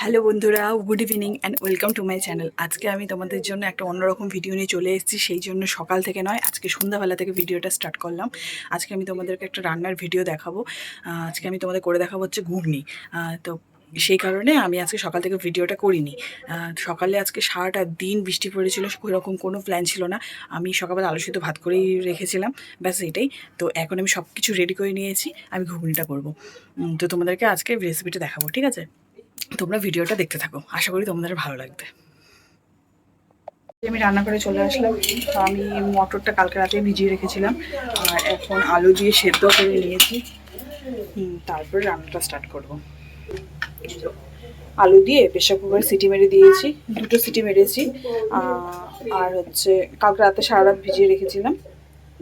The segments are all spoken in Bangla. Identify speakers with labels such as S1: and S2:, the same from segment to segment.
S1: হ্যালো বন্ধুরা good evening and welcome to my channel আজকে আমি তোমাদের জন্য একটা অন্যরকম ভিডিও নিয়ে চলে এসেছি, সেই জন্য সকাল থেকে নয়, আজকে সন্ধ্যাবেলা থেকে ভিডিওটা স্টার্ট করলাম। আজকে আমি তোমাদেরকে একটা রান্নার ভিডিও দেখাবো। আজকে আমি তোমাদের করে দেখাবো হচ্ছে ঘুগনি। তো সেই কারণে আমি আজকে সকাল থেকে ভিডিওটা করিনি। সকালে আজকে সারাটা দিন বৃষ্টি পড়েছিল, সেরকম কোনো প্ল্যান ছিল না। আমি সকালবেলা আলু ভাত করেই রেখেছিলাম, ব্যাস এটাই। তো এখন আমি সব কিছু রেডি করে নিয়েছি, আমি ঘুগনিটা করব। তো তোমাদেরকে আজকে রেসিপিটা দেখাবো, ঠিক আছে? তোমরা ভিডিওটা দেখতে থাকো। আশা করি তোমাদের ভালো লাগবে। আমি রান্না করে চলে আসলাম। আমি মটরটা কালকে রাতে ভিজিয়ে রেখেছিলাম। আর এখন আলু দিয়ে সেদ্ধ করে নিয়েছি। তারপরে রান্নাটা স্টার্ট করব। আলু দিয়ে প্রেশার কুকার সিটি মেরে দিয়েছি। দুটো সিটি মেরেছি। আর হচ্ছে কালকে রাতে সারা রাত ভিজিয়ে রেখেছিলাম।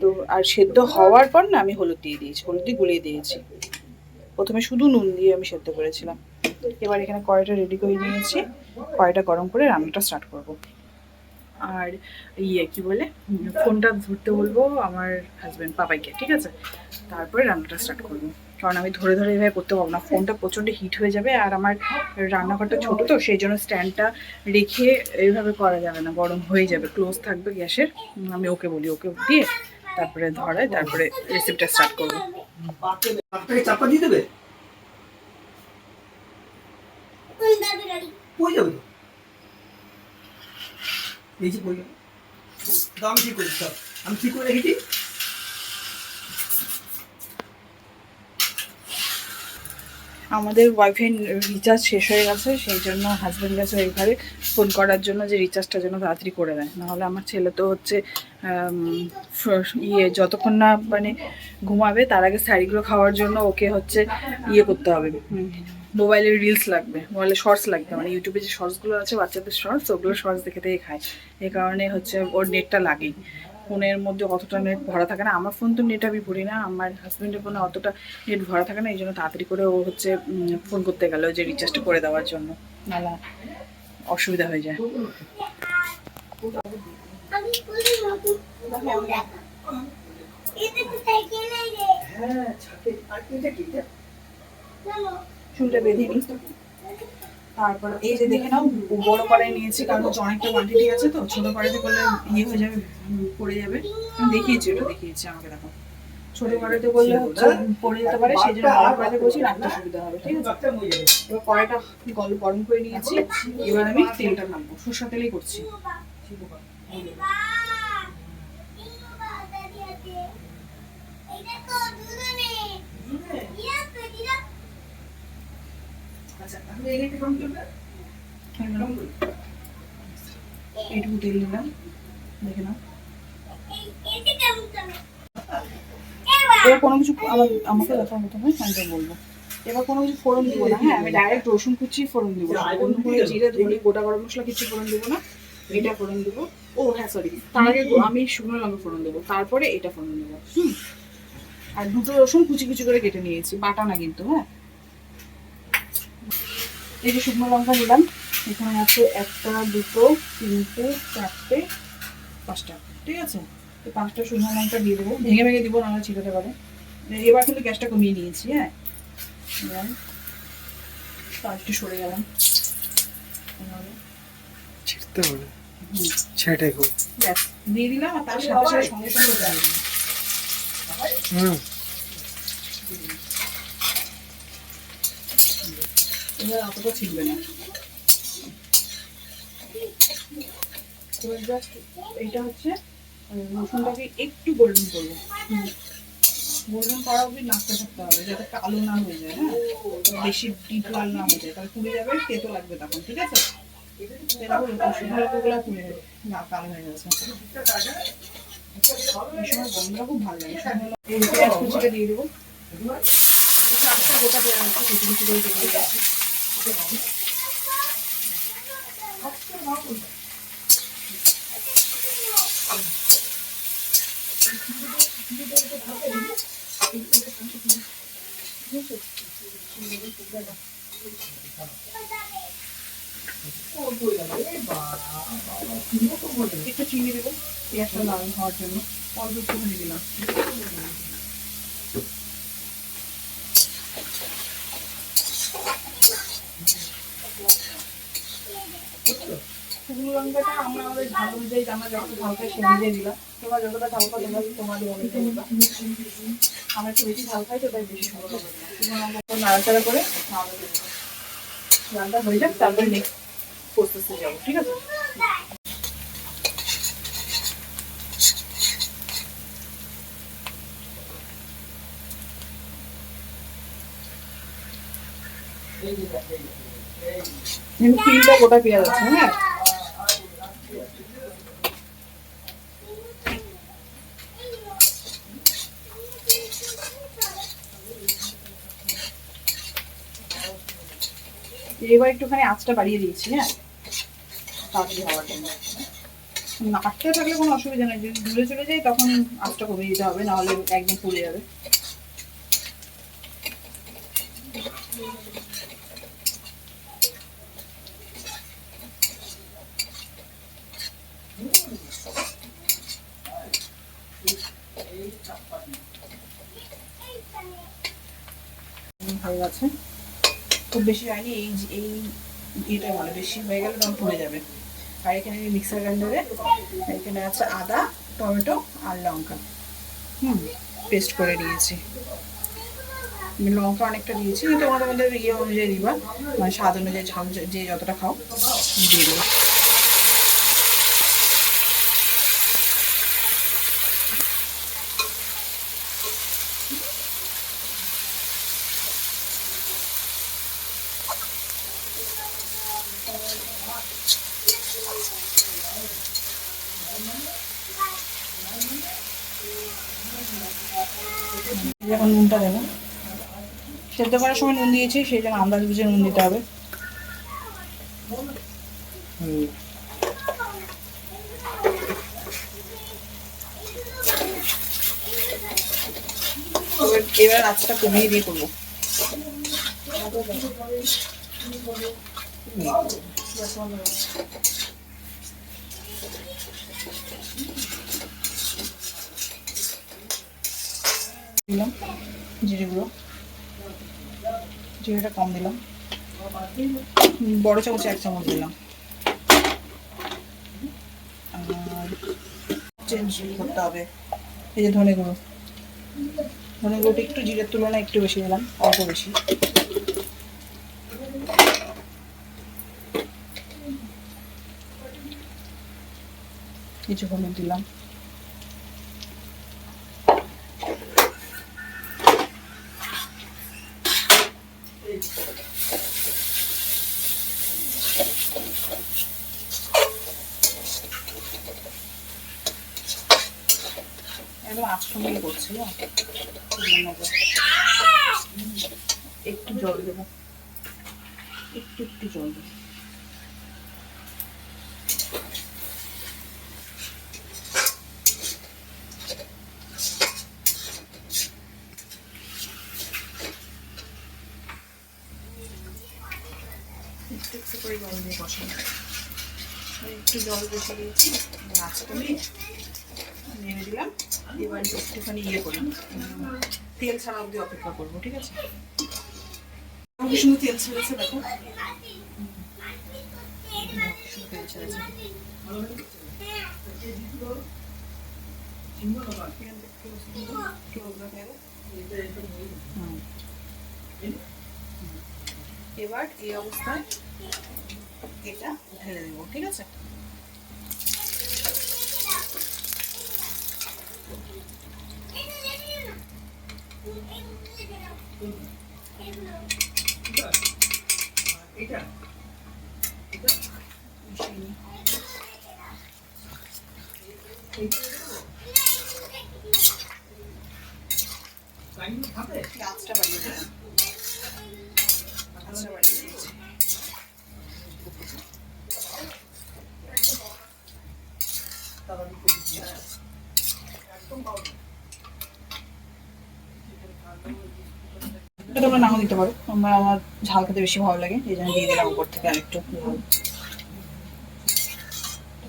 S1: তো আর সেদ্ধ হওয়ার পর না আমি হলুদ দিয়ে দিয়েছি। হলুদ দিয়ে গুলিয়ে দিয়েছি। প্রথমে শুধু নুন দিয়ে আমি সেদ্ধ করেছিলাম। এবার এখানে কড়াইটা রেডি করে নিয়েছি। কড়াইটা গরম করে রান্নাটা স্টার্ট করব। আর ইয়ে কি বলে? ফোনটা ধরতে বলব আমার হাজব্যান্ড পাপাইকে, ঠিক আছে? তারপরে রান্নাটা স্টার্ট করব। কারণ আমি ধরে ধরে এভাবে করতে পারব না। ফোনটা প্রচণ্ড হিট হয়ে যাবে আর আমার রান্নাঘরটা ছোট তো, সেই জন্য স্ট্যান্ডটা রেখে এইভাবে করা যাবে না। গরম হয়ে যাবে ক্লোজ থাকবে গ্যাসের। আমি ওকে বলি, ওকে দিয়ে তারপরে ধরায়, তারপরে রেসিপিটা স্টার্ট করব।
S2: চাপা দিয়ে দেবে? যাবে এই যে আমি ঠিক দাও আমি ঠিক করে রেখেছি।
S1: আমাদের ওয়াইফাই রিচার্জ শেষ হয়ে গেছে, সেই জন্য হাজব্যান্ড গেছে ওই ঘরে ফোন করার জন্য যে রিচার্জটা যেন তাড়াতাড়ি করে দেয়। নাহলে আমার ছেলে তো হচ্ছে ইয়ে যতক্ষণ না মানে ঘুমাবে, তার আগে শাড়িগুলো খাওয়ার জন্য ওকে হচ্ছে ইয়ে করতে হবে। মোবাইলের রিলস লাগবে, মোবাইলে শর্টস লাগবে। মানে ইউটিউবে যে শর্টসগুলো আছে, বাচ্চাদের শর্টস ওগুলো শর্টস দেখে দেখে খায়। এ কারণে হচ্ছে ওর নেটটা লাগেই। ফোনের মধ্যে অতটা নেট ভরা থাকে না। আমার ফোন তো নেট আমি ভরি না, আমার হাজব্যান্ডের ফোনে অতটা নেট ভরা থাকে না, এই জন্য তাড়াতাড়ি করে ও হচ্ছে ফোন করতে গেল যে রিচার্জটা করে দেওয়ার জন্য। নাহলে অসুবিধা হয়ে যায়।
S2: হ্যাঁ এটা এটা?
S1: চুলটা বেঁধে নিই। তারপর এই যে দেখে নাও, বড় কড়াই নিয়েছি, কারণ হচ্ছে অনেকটা কোয়ান্টিটি আছে তো, ছোট কড়াইতে করলে ইয়ে হয়ে যাবে, পড়ে যাবে। দেখিয়েছি, ওটা দেখিয়েছি আমাকে, দেখো। ছোট কড়াইতে করলে পড়ে যেতে পারে, সেই জন্য বড় কড়াইতে করছি রাখতে সুবিধা হবে, ঠিক আছে? এবার কড়াইটা গল, গরম করে নিয়েছি, এবার আমি তেলটা নামবো সর্ষা তেলেই করছি।
S2: আচ্ছা তাহলে এই রেটে কম করবে?
S1: এইটুকু তেল নিলাম দেখে নাও। এবার কোনো কিছু আমার আমাকে আমি তো বলব। এবার কোনো কিছু ফোড়ন দিব না হ্যাঁ আমি ডাইরেক্ট রসুন কুচি ফোড়ন দিব। অন্য কোনো জিরে ধনে গোটা গরম মশলা কিছু ফোড়ন দিব না এটা ফোড়ন দিব। ও হ্যাঁ সরি তার আগে আমি শুকনো লঙ্কা ফোড়ন দেবো তারপরে এটা ফোড়ন দেবো হুম। আর দুটো রসুন কুচি কুচি করে কেটে নিয়েছি বাটা না কিন্তু হ্যাঁ। এই যে শুকনো লঙ্কা নিলাম এখানে আছে একটা দুটো তিনটে চারটে পাঁচটা। ঠিক আছে? এই পাঁচটা শুকনো লঙ্কা দিয়ে দেবো। ভেঙে ভেঙে দিব নাহলে ছিটাতে পারে এবার কিন্তু গ্যাসটা কমিয়ে নিয়েছি হ্যাঁ? তার একটু সরে গেলাম।
S2: ছিটতে হবে।
S1: ব্যাস দিয়ে দিলাম আর তার সাথে সঙ্গে সঙ্গে
S2: হুম।
S1: এবার হচ্ছে একটু গোল্ডেন করব। গোল্ডেন করা অবধি নাচতে থাকতে হবে, যাতে কালো না হয়ে যায় হ্যাঁ? বেশি ডিপ লাল না হয়ে যায়, তাহলে পুড়ে যাবে তেতো লাগবে তখন, ঠিক আছে? কালো হয়ে গেছে ভালো লাগে দিয়ে দেবো। গোটা পেঁয়াজ কুচি কুচি করে দিয়েছি একটু চিনি দেবো পেঁয়াজটা লাল হওয়ার জন্য। অল্প একটুখানি দিলাম শুকনো লঙ্কাটা আমরা আমাদের ঝাল অনুযায়ী আমরা যতটা দিলাম। তোমরা যতটা ঝাল খাও তোমাদের অনুযায়ী আমরা একটু বেশি ঝাল খাই তো, তাই বেশি লঙ্কা শুকনো করে রান্না হয়ে যাক, তারপরে নেক্সট যাব, ঠিক আছে? তিনটা গোটা পেঁয়াজ হ্যাঁ? এবার একটুখানি আঁচটা বাড়িয়ে দিয়েছি হ্যাঁ? তাড়াতাড়ি হওয়ার জন্য। থাকলে কোনো অসুবিধা নেই, যদি দূরে চলে যাই তখন আঁচটা কমিয়ে দিতে হবে, নাহলে একদম পুড়ে যাবে। ভালো গেছে খুব বেশি হয়নি, এই এই এটা ভালো, বেশি হয়ে গেলে তখন পড়ে যাবে। আর এখানে মিক্সার গ্রাইন্ডারে এখানে আছে আদা, টমেটো আর লঙ্কা। হুম পেস্ট করে নিয়েছি। লঙ্কা অনেকটা দিয়েছি, কিন্তু তোমাদের মধ্যে ইয়ে অনুযায়ী দিবা। মানে স্বাদ অনুযায়ী ঝাল যে যতটা খাও, দিয়ে দেবো। যখন নুনটা দেবো। সেদ্ধ করার সময় নুন দিয়েছি, সেই জন্য আন্দাজ বুঝে নুন দিতে হবে। এবার আঁচটা কমিয়ে দিয়ে করব। দিলাম, জিরে গুঁড়ো। জিরেটা কম দিলাম। বড় চামচে এক চামচ দিলাম। আর চেঞ্জ করতে হবে। এই যে ধনে গুঁড়ো। ধনে গুঁড়োটা একটু জিরের তুলনায় একটু বেশি দিলাম, অল্প বেশি। কিছু হলুদ দিলাম। একদম আশ্রমেই করছি হ্যাঁ একটু জল দেবো। একটু একটু জল দেবো। একটু একটু করে জল দিয়ে বসানো। একটু জল বেশি দিয়েছি কমিয়ে নেমে দিলাম। এবার একটুখানি ইয়ে করি। তেল ছাড়া অবধি অপেক্ষা করব, ঠিক আছে? কি সুন্দর তেল ছেড়েছে, দেখো। তেল ছেড়েছে। এবার এই অবস্থায় এটা ঢেলে দেবো, ঠিক আছে?
S2: এটা। কাইন্ড খাবে
S1: আঁচটা বাড়িয়ে দিলাম আঁচটা বাড়িয়ে দিয়েছি
S2: তাড়াতাড়ি করে দিচ্ছি। একদম ভালো না।
S1: এটা তোমরা নাও দিতে পারো। তোমরা আমার ঝাল খেতে বেশি ভালো লাগে এই জন্য দিয়ে দিলাম উপর থেকে আরেকটু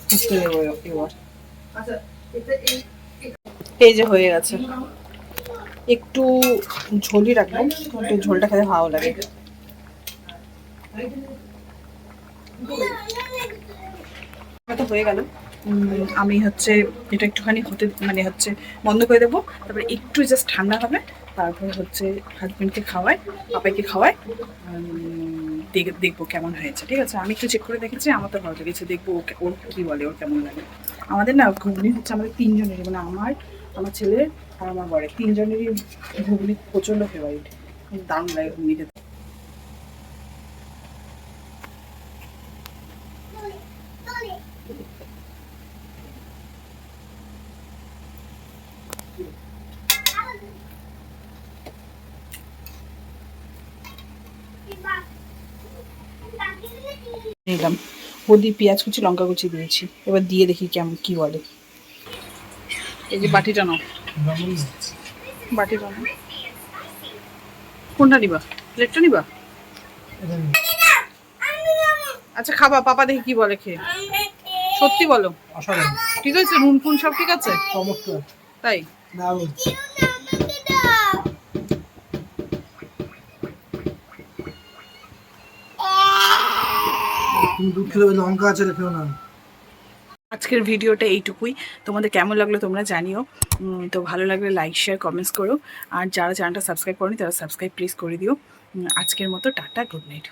S1: ফুটতে দেবো এবার।
S2: আচ্ছা এই
S1: যে হয়ে গেছে। একটু ঝোলই রাখব একটু ঝোলটা খেতে ভালো লাগে। তো হয়ে গেল। আমি হচ্ছে এটা একটুখানি হতে মানে হচ্ছে বন্ধ করে দেবো। তারপরে একটু জাস্ট ঠান্ডা হবে, তারপর হচ্ছে হাজবেন্ডকে খাওয়াই পাপাইকে খাওয়াই দেখব কেমন হয়েছে, ঠিক আছে? আমি একটু চেক করে দেখেছি, আমার তো ভালো লেগেছে, দেখব ওকে ওর কী বলে, ওর কেমন লাগে। আমাদের না ঘুগনি হচ্ছে আমাদের তিনজনেরই মানে আমার আমার ছেলে আর আমার বরের, তিনজনেরই ঘুগনি প্রচণ্ড ফেভারিট দারুণ লাগে ঘুগনি খেতে। নিলাম। হলদি পেঁয়াজ কুচি লঙ্কা কুচি দিয়েছি। এবার দিয়ে দেখি কেমন কি বলে। এই যে বাটিটা নাও। বাটিটা নাও। কোনটা নিবা? প্লেটটা নিবা? আচ্ছা খাবা পাপা দেখি কি বলে খেয়ে। সত্যি বলো। ঠিক আছে নুন ফুন সব ঠিক আছে? তাই?
S2: দারুণ। তুমি ওই লঙ্কা আছে রেখেও না।
S1: আজকের ভিডিওটা এইটুকুই। তোমাদের কেমন লাগল তোমরা জানিও। তো ভালো লাগলে লাইক শেয়ার কমেন্টস করো। আর যারা চ্যানেলটা সাবস্ক্রাইব করনি, তারা সাবস্ক্রাইব প্লিজ করে দিও। আজকের মতো টাটা গুড নাইট